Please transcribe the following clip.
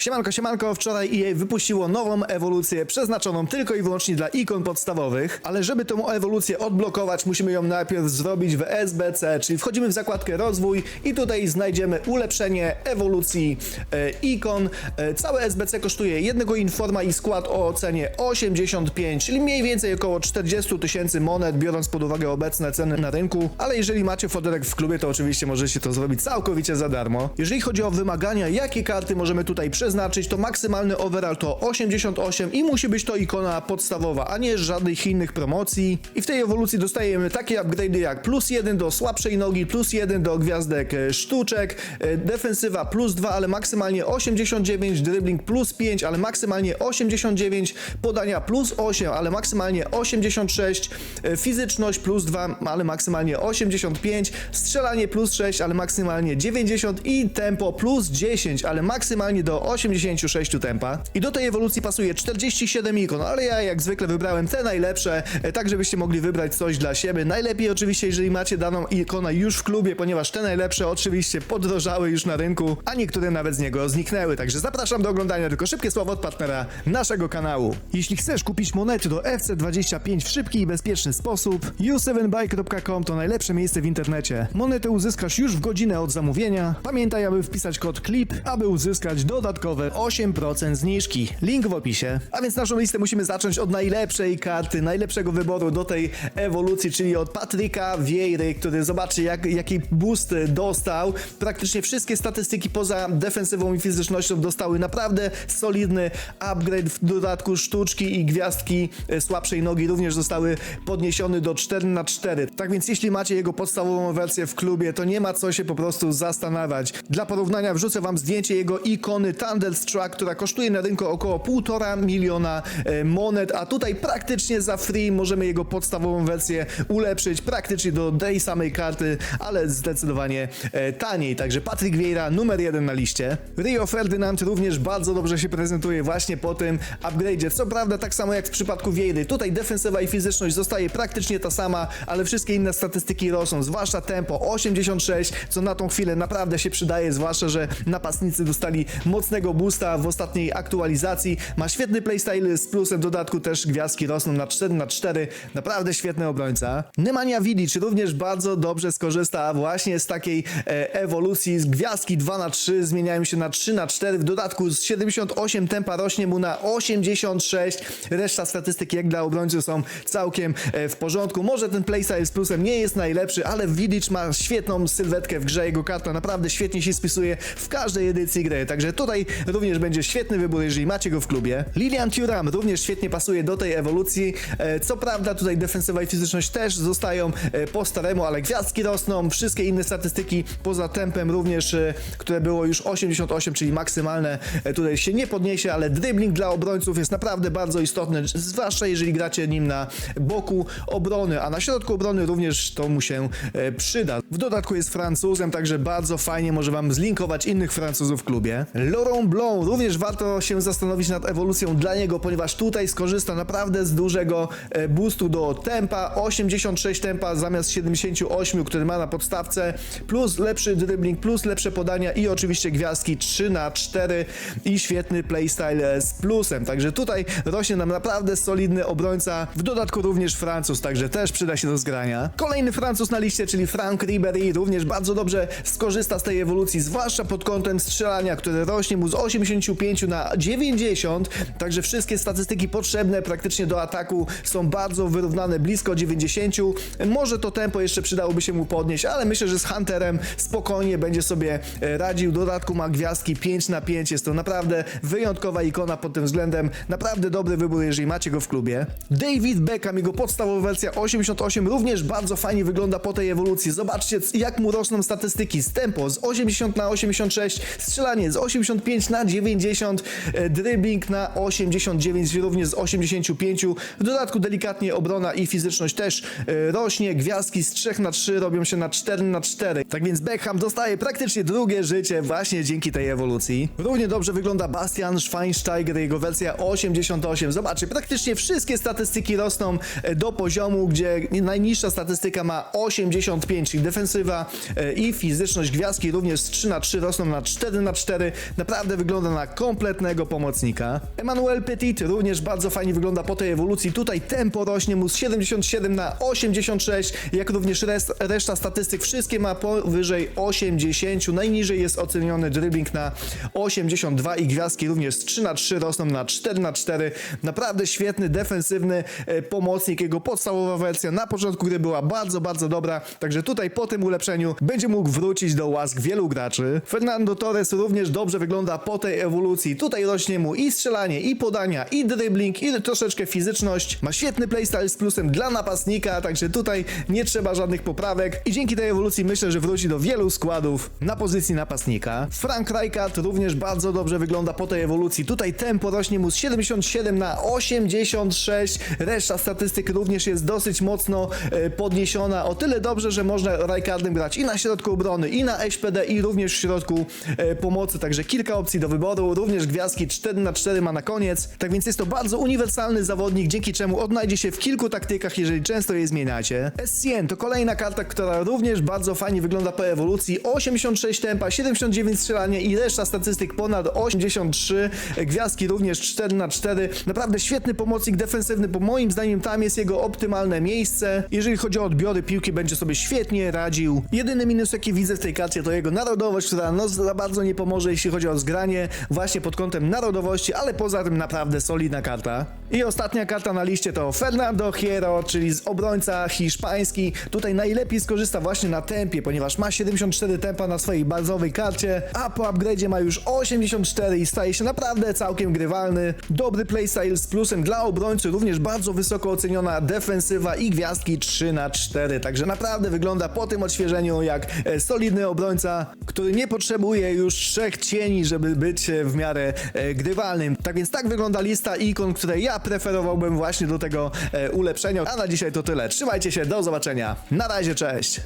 Siemanko, siemanko, wczoraj EA wypuściło nową ewolucję przeznaczoną tylko i wyłącznie dla ikon podstawowych, ale żeby tą ewolucję odblokować, musimy ją najpierw zrobić w SBC, czyli wchodzimy w zakładkę rozwój i tutaj znajdziemy ulepszenie ewolucji e, ikon. E, całe SBC kosztuje jednego informa i skład o ocenie 85, czyli mniej więcej około 40 tysięcy monet, biorąc pod uwagę obecne ceny na rynku, ale jeżeli macie foderek w klubie, to oczywiście możecie to zrobić całkowicie za darmo. Jeżeli chodzi o wymagania, jakie karty możemy tutaj przeznaczyć, to maksymalny overall to 88 i musi być to ikona podstawowa, a nie żadnych innych promocji. I w tej ewolucji dostajemy takie upgrade'y jak plus 1 do słabszej nogi, plus 1 do gwiazdek e, sztuczek, e, defensywa plus 2, ale maksymalnie 89, dribbling plus 5, ale maksymalnie 89, podania plus 8, ale maksymalnie 86, e, fizyczność plus 2, ale maksymalnie 85, strzelanie plus 6, ale maksymalnie 90 i tempo plus 10, ale maksymalnie do 86 tempa. I do tej ewolucji pasuje 47 ikon, ale ja jak zwykle wybrałem te najlepsze, e, tak żebyście mogli wybrać coś dla siebie. Najlepiej oczywiście, jeżeli macie daną ikonę już w klubie, ponieważ te najlepsze oczywiście podrożały już na rynku, a niektóre nawet z niego zniknęły. Także zapraszam do oglądania tylko szybkie słowo od partnera naszego kanału. Jeśli chcesz kupić monety do FC25 w szybki i bezpieczny sposób, u7buy.com to najlepsze miejsce w internecie. Monety uzyskasz już w godzinę od zamówienia. Pamiętaj, aby wpisać kod CLIP, aby uzyskać dodatkowe 8% zniżki. Link w opisie. A więc naszą listę musimy zacząć od najlepszej karty, najlepszego wyboru do tej ewolucji, czyli od Patryka Vieiry, który zobaczy jak, jaki boost dostał. Praktycznie wszystkie statystyki poza defensywą i fizycznością dostały naprawdę solidny upgrade. W dodatku sztuczki i gwiazdki słabszej nogi również zostały podniesione do 4 na 4 Tak więc jeśli macie jego podstawową wersję w klubie, to nie ma co się po prostu zastanawiać. Dla porównania wrzucę wam zdjęcie jego ikony Thunderstruck, która kosztuje na rynku około 1,5 miliona e, monet, a tutaj praktycznie za free możemy jego podstawową wersję ulepszyć praktycznie do tej samej karty, ale zdecydowanie e, taniej. Także Patrick Vieira numer jeden na liście. Rio Ferdynand również bardzo dobrze się prezentuje właśnie po tym upgrade'zie. Co prawda tak samo jak w przypadku Vieiry, tutaj defensywa i fizyczność zostaje praktycznie ta sama, ale wszystkie inne statystyki rosną, zwłaszcza tempo 86, co na tą chwilę naprawdę się przydaje, zwłaszcza, że napastnicy dostali mocnego boosta w ostatniej aktualizacji. Ma świetny playstyle z plusem w dodatku też gwiazdki rosną na 4 na 4 naprawdę świetny obrońca. Nemanja Vidic również bardzo dobrze skorzysta właśnie z takiej e, ewolucji, gwiazdki 2 na 3 zmieniają się na 3 na 4 w dodatku z 78 tempa rośnie mu na 86, reszta statystyk jak dla obrońców są całkiem e, w porządku. Może ten playstyle z plusem nie jest najlepszy, ale Vidic ma świetną sylwetkę w grze, jego karta naprawdę świetnie się spisuje w każdej edycji gry, także tutaj również będzie świetny wybór, jeżeli macie go w klubie. Lilian Thuram również świetnie pasuje do tej ewolucji, e, co prawda tutaj defensywa i fizyczność też zostają e, po staremu, ale gwiazdki rosną, wszystkie inne statystyki poza tempem również, e, które było już 88, czyli maksymalne, tutaj się nie podniesie, ale dribbling dla obrońców jest naprawdę bardzo istotny, zwłaszcza jeżeli gracie nim na boku obrony, a na środku obrony również to mu się przyda. W dodatku jest Francuzem, także bardzo fajnie może wam zlinkować innych Francuzów w klubie. Laurent Również warto się zastanowić nad ewolucją dla niego, ponieważ tutaj skorzysta naprawdę z dużego e, boostu do tempa, 86 tempa zamiast 78, który ma na podstawce, plus lepszy dribbling, plus lepsze podania i oczywiście gwiazdki 3 na 4 i świetny playstyle z plusem. Także tutaj rośnie nam naprawdę solidny obrońca, w dodatku również Francuz, także też przyda się do zgrania. Kolejny Francuz na liście, czyli Frank Ribery, również bardzo dobrze skorzysta z tej ewolucji, zwłaszcza pod kątem strzelania, które rośnie mu z 85 na 90, także wszystkie statystyki potrzebne praktycznie do ataku są bardzo wyrównane, blisko 90. Może to tempo jeszcze przydałoby się mu podnieść, ale myślę, że z Hunterem spokojnie będzie sobie e, radził. W dodatku ma gwiazdki 5 na 5, jest to naprawdę wyjątkowa ikona pod tym względem, naprawdę dobry wybór, jeżeli macie go w klubie. David Beckham, jego podstawowa wersja 88 również bardzo fajnie wygląda po tej ewolucji. Zobaczcie jak mu rosną statystyki z tempo z 80 na 86, strzelanie z 85 na 90, e, dribbling na 89, również z 85. W dodatku delikatnie obrona i fizyczność też e, rośnie, gwiazdki z 3 na 3 robią się na 4 na 4. Tak więc Beckham dostaje praktycznie drugie życie właśnie dzięki tej ewolucji. Równie dobrze wygląda Bastian Schweinsteiger, jego wersja 88. Zobaczcie, praktycznie wszystkie statystyki rosną e, do poziomu, gdzie najniższa statystyka ma 85, czyli defensywa i fizyczność gwiazdki również z 3 na 3 rosną na 4 na 4. Naprawdę naprawdę wygląda na kompletnego pomocnika. Emmanuel Petit również bardzo fajnie wygląda po tej ewolucji. Tutaj tempo rośnie mu z 77 na 86, jak również reszta statystyk. Wszystkie ma powyżej 80. Najniżej jest oceniony dribbling na 82 i gwiazdki również z 3 na 3 rosną na 4 na 4. Naprawdę świetny, defensywny e, pomocnik. Jego podstawowa wersja na początku gry była bardzo, bardzo dobra. Także tutaj po tym ulepszeniu będzie mógł wrócić do łask wielu graczy. Fernando Torres również dobrze wygląda po tej ewolucji. Tutaj rośnie mu i strzelanie, i podania, i dribbling, i troszeczkę fizyczność. Ma świetny playstyle z plusem dla napastnika, także tutaj nie trzeba żadnych poprawek. I dzięki tej ewolucji myślę, że wróci do wielu składów na pozycji napastnika. Frank Rijkaard również bardzo dobrze wygląda po tej ewolucji. Tutaj tempo rośnie mu z 77 na 86. Reszta statystyk również jest dosyć mocno e, podniesiona. O tyle dobrze, że można Rijkaardem grać i na środku obrony, i na SPD, i również w środku e, pomocy. Także kilka opcji do wyboru. Również gwiazdki 4 na 4 ma na koniec. Tak więc jest to bardzo uniwersalny zawodnik, dzięki czemu odnajdzie się w kilku taktykach, jeżeli często je zmieniacie. SCN to kolejna karta, która również bardzo fajnie wygląda po ewolucji. 86 tempa, 79 strzelania i reszta statystyk ponad 83. Gwiazdki również 4 na 4 Naprawdę świetny pomocnik defensywny, bo moim zdaniem tam jest jego optymalne miejsce. Jeżeli chodzi o odbiory piłki, będzie sobie świetnie radził. Jedyny minus, jaki widzę w tej karcie, to jego narodowość, która no za bardzo nie pomoże, jeśli chodzi o zgranie, właśnie pod kątem narodowości, ale poza tym naprawdę solidna karta. I ostatnia karta na liście to Fernando Hierro, czyli z obrońca hiszpański. Tutaj najlepiej skorzysta właśnie na tempie, ponieważ ma 74 tempa na swojej bazowej karcie, a po upgrade'zie ma już 84 i staje się naprawdę całkiem grywalny. Dobry playstyle z plusem dla obrońcy, również bardzo wysoko oceniona defensywa i gwiazdki 3 na 4 także naprawdę wygląda po tym odświeżeniu jak e, solidny obrońca, który nie potrzebuje już trzech cieni, żeby być w miarę e, grywalnym. Tak więc tak wygląda lista ikon, które ja preferowałbym właśnie do tego e, ulepszenia. A na dzisiaj to tyle. Trzymajcie się, do zobaczenia. Na razie, cześć!